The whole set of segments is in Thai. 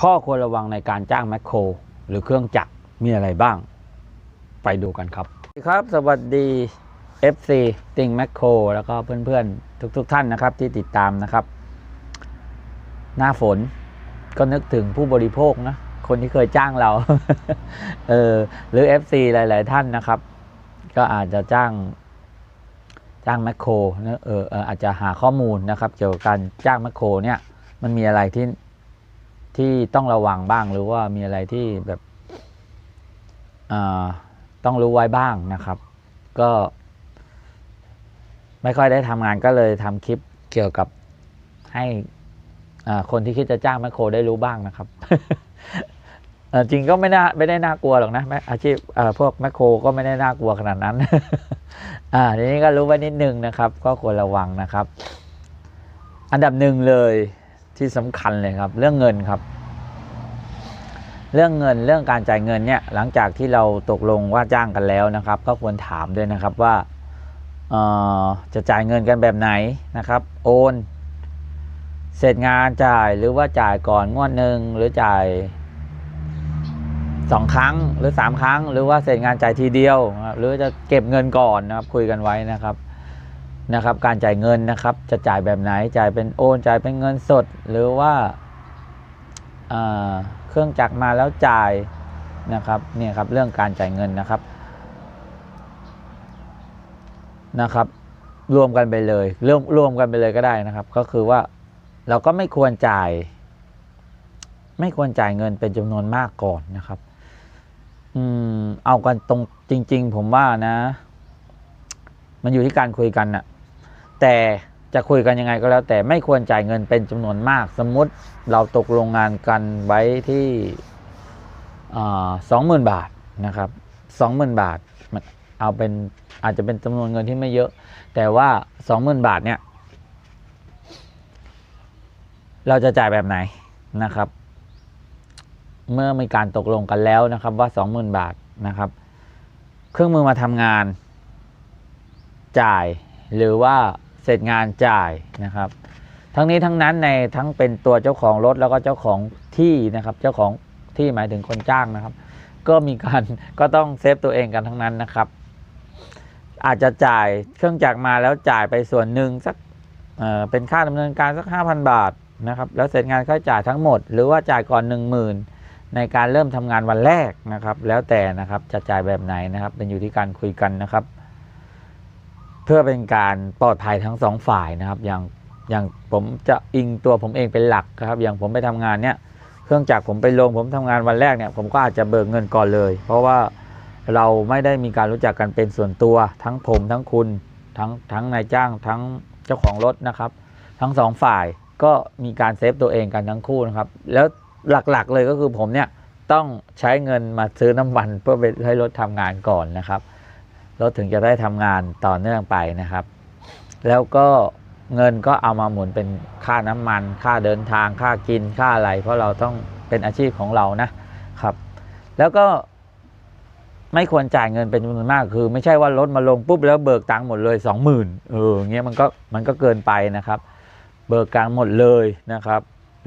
ข้อควรระวังในการจ้างแมคโคร หรือเครื่องจักรมีอะไรบ้าง ไปดูกันครับสวัสดีครับ สวัสดี FC ติงแมคโครแล้วก็เพื่อนๆ ทุกๆทท่านนะครับที่ติดตามนะครับ หน้าฝนก็นึกถึงผู้บริโภคนะ คนที่เคยจ้างเราเออหรือ FC หลาย ๆ ท่านนะครับ ก็อาจจะจ้างจ้างแมคโครนะเออเอออาจจะหาข้อมูลนะครับ เกี่ยวกับการจ้างแมคโครเนี่ยมันมีอะไรที่ ที่ต้องระวังบ้างหรือว่ามีอะไรที่แบบต้องรู้ไว้บ้างนะครับ ก็ ไม่ค่อยได้ทำงานก็เลยทำคลิปเกี่ยวกับให้คนที่คิดจะจ้างแมคโครได้รู้บ้างนะครับจริงก็ไม่น่าไม่ได้น่ากลัวหรอกนะอาชีพพวกแมคโครก็ไม่ได้น่ากลัวขนาดนั้นอ่าทีนี้ก็รู้ไว้นิดนึงนะครับ ก็ควรระวังนะครับ อันดับหนึ่งเลย ที่สำคัญเลยครับ เรื่องเงินครับ เรื่องเงินเรื่องการจ่ายเงินเนี่ยหลังจากที่เราตกลงว่าจ้างกันแล้วนะครับ ก็ควรถามด้วยนะครับว่าจะจ่ายเงินกันแบบไหนนะครับ โอน เสร็จงานจ่ายหรือว่าจ่ายก่อนงวดหนึ่งหรือจ่ายสองครั้งหรือสามครั้ง หรือว่าเสร็จงานจ่ายทีเดียว หรือจะเก็บเงินก่อนนะครับคุยกันไว้นะครับ นะครับการจ่ายเงินนะครับ จะจ่ายแบบไหนจ่ายเป็นโอนจ่ายเป็นเงินสด หรือว่าเครื่องจักรมาแล้วจ่ายนะครับเนี่ยครับเรื่องการจ่ายเงินนะครับนะครับ รวมกันไปเลยรวมรวมกันไปเลยก็ได้นะครับ ก็คือว่าเราก็ไม่ควรจ่าย ไม่ควรจ่ายเงินเป็นจำนวนมากก่อนนะครับ อืมเอากันตรงจริง ๆ ผมว่านะ มันอยู่ที่การคุยกันน่ะ แต่จะคุยกันยังไงก็แล้ว แต่ไม่ควรจ่ายเงินเป็นจำนวนมาก สมมุติเราตกลงงานกันไว้ที่สองหมื่นบาทนะครับสองหมื่นบาทมันเอาเป็นอาจจะเป็นจำนวนเงินที่ไม่เยอะ แต่ว่าสองหมื่นบาทเนี่ยเราจะจ่ายแบบไหนนะครับ เมื่อมีการตกลงกันแล้วนะครับว่าสองหมื่นบาทนะครับ เครื่องมือมาทำงาน จ่ายหรือว่า เสร็จงานจ่ายนะครับ ทั้งนี้ทั้งนั้นในทั้งเป็นตัวเจ้าของรถแล้วก็เจ้าของที่นะครับ เจ้าของที่หมายถึงคนจ้างนะครับ ก็มีการก็ต้องเซฟตัวเองกันทั้งนั้นนะครับ อาจจะจ่ายเครื่องจักรมาแล้วจ่ายไปส่วนหนึ่งสักเเป็นค่าดำเนินการสัก 5,000 บาทนะครับแล้วเสร็จงานค่าจ่ายทั้งหมด หรือว่าจ่ายก่อน 10,000 ในการเริ่มทำงานวันแรกนะครับ แล้วแต่นะครับจะจ่ายแบบไหนนะครับ เป็นอยู่ที่การคุยกันนะครับ เพื่อเป็นการปลอดภัยทั้งสองฝ่ายนะครับ อย่างอย่างผมจะอิงตัวผมเองเป็นหลักครับ อย่างผมไปทำงานเนี่ยเครื่องจักรผมไปลงผมทำงานวันแรกเนี่ยผมก็อาจจะเบิกเงินก่อนเลย เพราะว่าเราไม่ได้มีการรู้จักกันเป็นส่วนตัว ทั้งผมทั้งคุณทั้งทั้งนายจ้างทั้งเจ้าของรถนะครับ ทั้งสองฝ่ายก็มีการเซฟตัวเองกันทั้งคู่นะครับ แล้วหลักๆเลยก็คือผมเนี่ยต้องใช้เงินมาซื้อน้ำมันเพื่อไปให้รถทำงานก่อนนะครับ รถถึงจะได้ทำงานต่อเนื่องไปนะครับ แล้วก็เงินก็เอามาหมุนเป็นค่าน้ำมัน ค่าเดินทาง ค่ากินค่าอะไร เพราะเราต้องเป็นอาชีพของเรานะครับ แล้วก็ไม่ควรจ่ายเงินเป็นจำนวนมากคือ ไม่ใช่ว่ารถมาลงปุ๊บแล้วเบิกตังค์หมดเลยสองหมื่นเออเงี้ยมันก็มันก็เกินไปนะครับ เบิกกลางหมดเลยนะครับ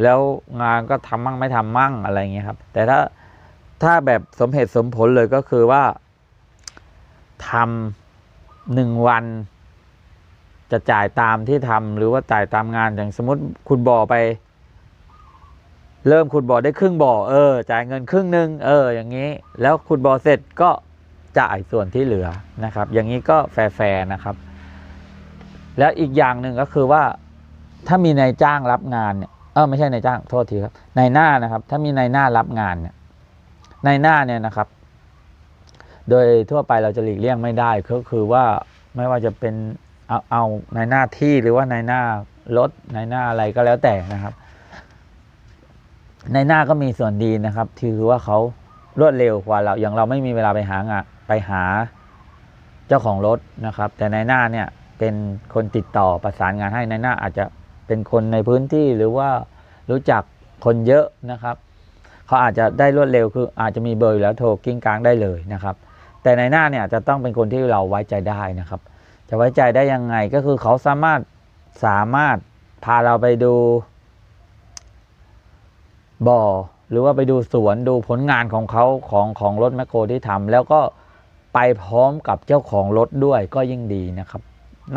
แล้วงานก็ทำมั่งไม่ทำมั่งอะไรเงี้ยครับ แต่ถ้าถ้าแบบสมเหตุสมผลเลยก็คือว่า ทำหนึ่งวันจะจ่ายตามที่ทำหรือว่าจ่ายตามงานอย่างสมมติคุณบ่อไป เริ่มขุดบ่อได้ครึ่งบ่อเออ จ่ายเงินครึ่งหนึ่งเออ อย่างนี้ แล้วขุดบ่อเสร็จก็จ่ายส่วนที่เหลือนะครับ อย่างนี้ก็แฟร์ๆนะครับ แล้วอีกอย่างหนึ่งก็คือว่าถ้ามีนายจ้างรับงานเนี่ยเออไม่ใช่นายจ้างโทษทีครับนายหน้านะครับ ถ้ามีนายหน้ารับงานเนี่ยนายหน้าเนี่ยนะครับ โดยทั่วไปเราจะหลีกเลี่ยงไม่ได้ก็คือว่าไม่ว่าจะเป็นเอาเอาในหน้าที่หรือว่าในหน้ารถในหน้าอะไรก็แล้วแต่นะครับ ในหน้าก็มีส่วนดีนะครับคือว่าเขารวดเร็วกว่าเราอย่างเราไม่มีเวลาไปหางานไปหาเจ้าของรถนะครับ แต่ในหน้าเนี่ยเป็นคนติดต่อประสานงานให้ในหน้าอาจจะเป็นคนในพื้นที่หรือว่ารู้จักคนเยอะนะครับเขาอาจจะได้รวดเร็วคืออาจจะมีเบอร์อยู่แล้วโทรกิ้งกลางได้เลยนะครับ แต่ในหน้าเนี่ยจะต้องเป็นคนที่เราไว้ใจได้นะครับ จะไว้ใจได้ยังไงก็คือเขาสามารถสามารถพาเราไปดูบ่อ หรือว่าไปดูสวนดูผลงานของเขาของของรถแมคโครที่ทำแล้วก็ไปพร้อมกับเจ้าของรถด้วยก็ยิ่งดีนะครับ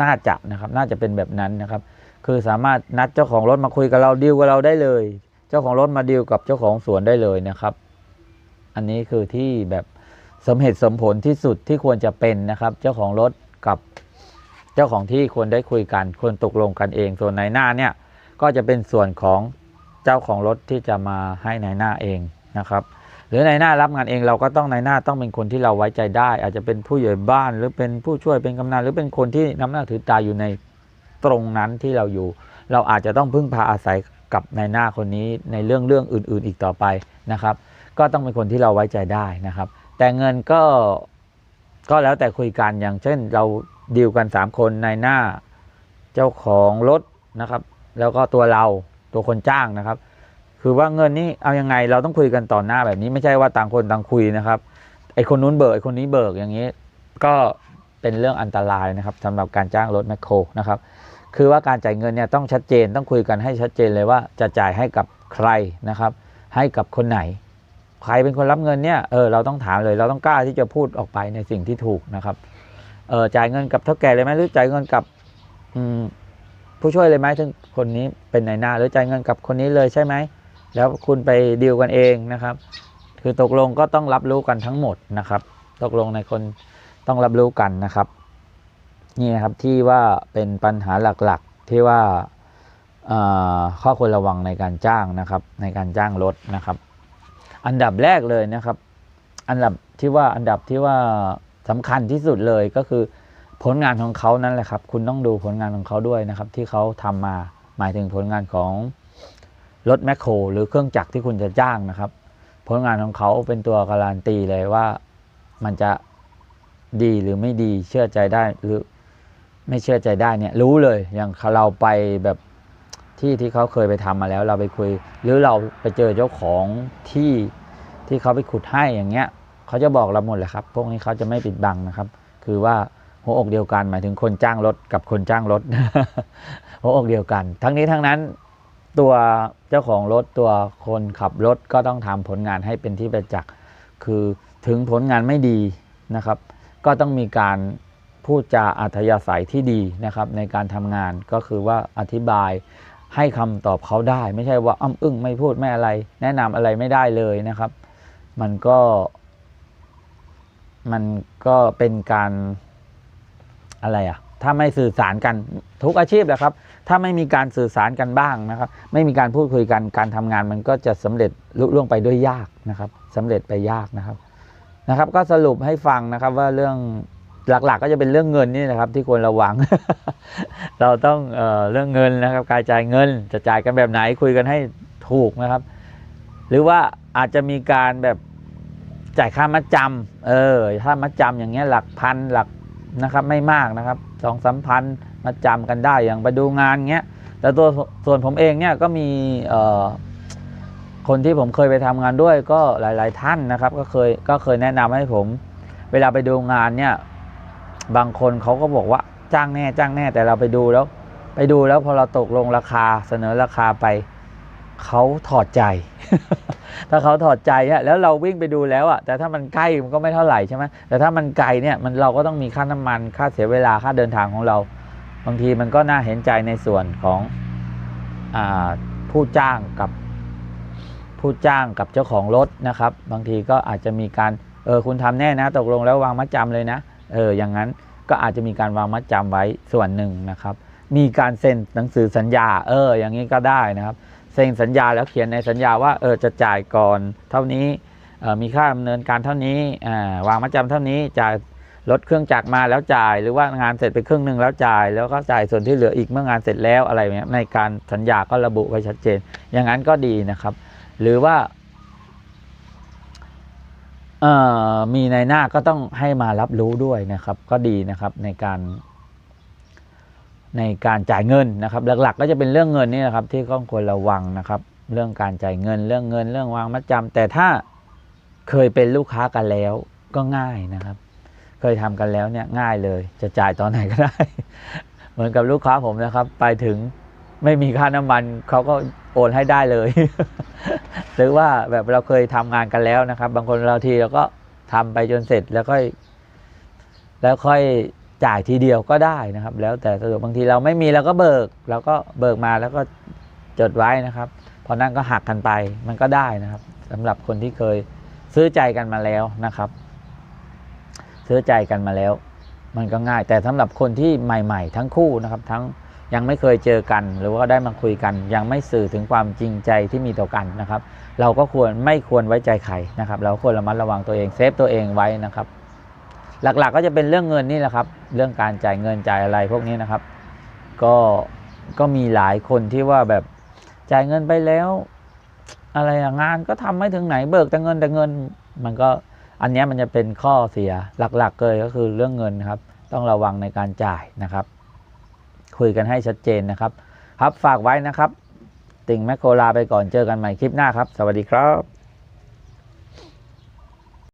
น่าจะนะครับน่าจะเป็นแบบนั้นนะครับ คือสามารถนัดเจ้าของรถมาคุยกับเราดีลกับเราได้เลย เจ้าของรถมาดีลกับเจ้าของสวนได้เลยนะครับ อันนี้คือที่แบบ สมเหตุสมผลที่สุดที่ควรจะเป็นนะครับ เจ้าของรถกับเจ้าของที่ควรได้คุยกันควรตกลงกันเอง ส่วนในหน้าเนี่ยก็จะเป็นส่วนของเจ้าของรถที่จะมาให้ในหน้าเองนะครับ หรือในหน้ารับงานเองเราก็ต้องในหน้าต้องเป็นคนที่เราไว้ใจได้ อาจจะเป็นผู้ใหญ่บ้านหรือเป็นผู้ช่วยเป็นกำนันหรือเป็นคนที่น้ำหน้าถือตาอยู่ในตรงนั้นที่เราอยู่ เราอาจจะต้องพึ่งพาอาศัยกับในหน้าคนนี้ในเรื่องเรื่องอื่น ๆ อีกต่อไปนะครับ ก็ต้องเป็นคนที่เราไว้ใจได้นะครับ แต่เงินก็ก็แล้วแต่คุยกันอย่างเช่น เราดีลกัน3คนในหน้าเจ้าของรถนะครับ แล้วก็ตัวเราตัวคนจ้างนะครับ คือว่าเงินนี่เอายังไงเราต้องคุยกันต่อหน้าแบบนี้ไม่ใช่ว่าต่างคนต่างคุยนะครับไอคนนู้นเบิกไอคนนี้เบิกอย่างนี้ ก็เป็นเรื่องอันตรายนะครับสำหรับการจ้างรถแมคโครนะครับคือว่าการจ่ายเงินเนี่ยต้องชัดเจนต้องคุยกันให้ชัดเจนเลยว่าจะจ่ายให้กับใครนะครับ ให้กับคนไหน ใครเป็นคนรับเงินเนี่ยเออเราต้องถามเลยเราต้องกล้าที่จะพูดออกไปในสิ่งที่ถูกนะครับเออจ่ายเงินกับเท่าแก่เลยไหมหรือจ่ายเงินกับอืมผู้ช่วยเลยไหมถึงคนนี้เป็นนายหน้า หรือจ่ายเงินกับคนนี้เลยใช่ไหมแล้วคุณไปดีลกันเองนะครับ คือตกลงก็ต้องรับรู้กันทั้งหมดนะครับ ตกลงในคนต้องรับรู้กันนะครับนี่นะครับที่ว่าเป็นปัญหาหลักๆที่ว่าข้อควรระวังในการจ้างนะครับ ในการจ้างรถนะครับ อันดับแรกเลยนะครับ อันดับที่ว่าอันดับที่ว่าสำคัญที่สุดเลยก็คือผลงานของเขานั่นแหละครับ คุณต้องดูผลงานของเขาด้วยนะครับ ที่เขาทำมาหมายถึงผลงานของรถแมคโครหรือเครื่องจักรที่คุณจะจ้างนะครับ ผลงานของเขาเป็นตัวการันตีเลยว่ามันจะดีหรือไม่ดีเชื่อใจได้หรือไม่เชื่อใจได้เนี่ยรู้เลยอย่างเราไปแบบ ที่ที่เขาเคยไปทำมาแล้ว เราไปคุย หรือเราไปเจอเจ้าของที่ที่เขาไปขุดให้อย่างเงี้ยเขาจะบอกเราหมดเลยครับ พวกนี้เขาจะไม่ปิดบังนะครับ คือว่าหัวอกเดียวกันหมายถึงคนจ้างรถกับคนจ้างรถหัวอกเดียวกัน ทั้งนี้ทั้งนั้นตัวเจ้าของรถตัวคนขับรถก็ต้องทำผลงานให้เป็นที่ประจักษ์คือถึงผลงานไม่ดีนะครับ ก็ต้องมีการพูดจาอัธยาศัยที่ดีนะครับ ในการทำงานก็คือว่าอธิบาย ให้คำตอบเขาได้ ไม่ใช่ว่าอ้ำอึ้งไม่พูดไม่อะไร แนะนำอะไรไม่ได้เลยนะครับ มันก็มันก็เป็นการอะไรอะถ้าไม่สื่อสารกันทุกอาชีพแหละครับ ถ้าไม่มีการสื่อสารกันบ้างนะครับ ไม่มีการพูดคุยกันการทำงานมันก็จะสำเร็จลุล่วงไปด้วยยากนะครับสำเร็จไปยากนะครับนะครับ ก็สรุปให้ฟังนะครับว่าเรื่อง หลักๆ ก็จะเป็นเรื่องเงินนี่นะครับที่ควรระวัง เราต้องเอเรื่องเงินนะครับ การจ่ายเงินจะจ่ายกันแบบไหนคุยกันให้ถูกนะครับ หรือว่าอาจจะมีการแบบจ่ายค่ามัดจำเออถ้ามัดจำอย่างเงี้ยหลักพันหลักนะครับไม่มากนะครับสองสามพันมัดจำกันได้อย่างไปดูงานเงี้ยแต่ตัวส่วนผมเองเนี่ยก็มีคนที่ผมเคยไปทำงานด้วยก็หลาย ๆ ท่านนะครับ ก็เคยก็เคยแนะนำให้ผม เวลาไปดูงานเนี่ย บางคนเขาก็บอกว่าจ้างแน่จ้างแน่แต่เราไปดูแล้ว ไปดูแล้วพอเราตกลงราคาเสนอราคาไปเขาถอดใจ ถ้าเขาถอดใจอะแล้วเราวิ่งไปดูแล้วอะแต่ถ้ามันใกล้มันก็ไม่เท่าไหร่ใช่ไหมแต่ถ้ามันไกลเนี่ยมันเราก็ต้องมีค่าน้ำมันค่าเสียเวลาค่าเดินทางของเรา บางทีมันก็น่าเห็นใจในส่วนของอผู้จ้างกับผู้จ้างกับเจ้าของรถนะครับ บางทีก็อาจจะมีการเออคุณทำแน่นะ ตกลงแล้ววางมัดจำเลยนะ เอออย่างนั้นก็อาจจะมีการวางมัดจำไว้ส่วนหนึ่งนะครับ มีการเซ็นหนังสือสัญญา เออ อย่างนี้ก็ได้นะครับเซ็นสัญญาแล้วเขียนในสัญญาว่าเออจะจ่ายก่อนเท่านี้มีค่าดำเนินการเท่านี้วางมัดจำเท่านี้จ่ายรถเครื่องจักรมาแล้วจ่าย หรือว่างานเสร็จไปครึ่งหนึ่งแล้วจ่าย แล้วก็จ่ายส่วนที่เหลืออีกเมื่องานเสร็จแล้วอะไรเนี้ยในการสัญญาก็ระบุไว้ชัดเจน อย่างนั้นก็ดีนะครับ หรือว่า มีในหน้าก็ต้องให้มารับรู้ด้วยนะครับ ก็ดีนะครับในการในการจ่ายเงินนะครับ หลักๆ ก็จะเป็นเรื่องเงินนี่นะครับ ที่ต้องควรระวังนะครับ เรื่องการจ่ายเงิน เรื่องเงิน เรื่องวางมัดจำแต่ถ้าเคยเป็นลูกค้ากันแล้วก็ง่ายนะครับ เคยทำกันแล้วเนี่ยง่ายเลย จะจ่ายตอนไหนก็ได้ เหมือนกับลูกค้าผมนะครับ ไปถึง ไม่มีค่าน้ำมันเขาก็โอนให้ได้เลย หรือว่าแบบเราเคยทำงานกันแล้วนะครับ บางคนเราทีเราก็ทำไปจนเสร็จแล้วค่อย แล้วค่อยจ่ายทีเดียวก็ได้นะครับ แล้วแต่สะดวกบางทีเราไม่มีเราก็เบิกเราก็เบิกมาแล้วก็จดไว้นะครับ พอนั้นก็หักกันไปมันก็ได้นะครับสำหรับคนที่เคยซื้อใจกันมาแล้วนะครับ ซื้อใจกันมาแล้ว มันก็ง่าย แต่สำหรับคนที่ใหม่ ๆ ทั้งคู่นะครับ ทั้ง ยังไม่เคยเจอกัน หรือว่าได้มาคุยกัน ยังไม่สื่อถึงความจริงใจที่มีต่อกันนะครับ เราก็ควรไม่ควรไว้ใจใครนะครับ เราควรระมัดระวังตัวเองเซฟตัวเองไว้นะครับ หลักๆก็จะเป็นเรื่องเงินนี่แหละครับ เรื่องการจ่ายเงินจ่ายอะไรพวกนี้นะครับ ก็ก็มีหลายคนที่ว่าแบบจ่ายเงินไปแล้ว อะไรงานก็ทำไม่ถึงไหนเบิกแต่เงินแต่เงิน มันก็อันนี้มันจะเป็นข้อเสียหลักๆเลยก็คือเรื่องเงินครับ ต้องระวังในการจ่ายนะครับ คุยกันให้ชัดเจนนะครับ ครับฝากไว้นะครับ ติ่งแมคโครลาไปก่อนเจอกันใหม่คลิปหน้าครับ สวัสดีครับ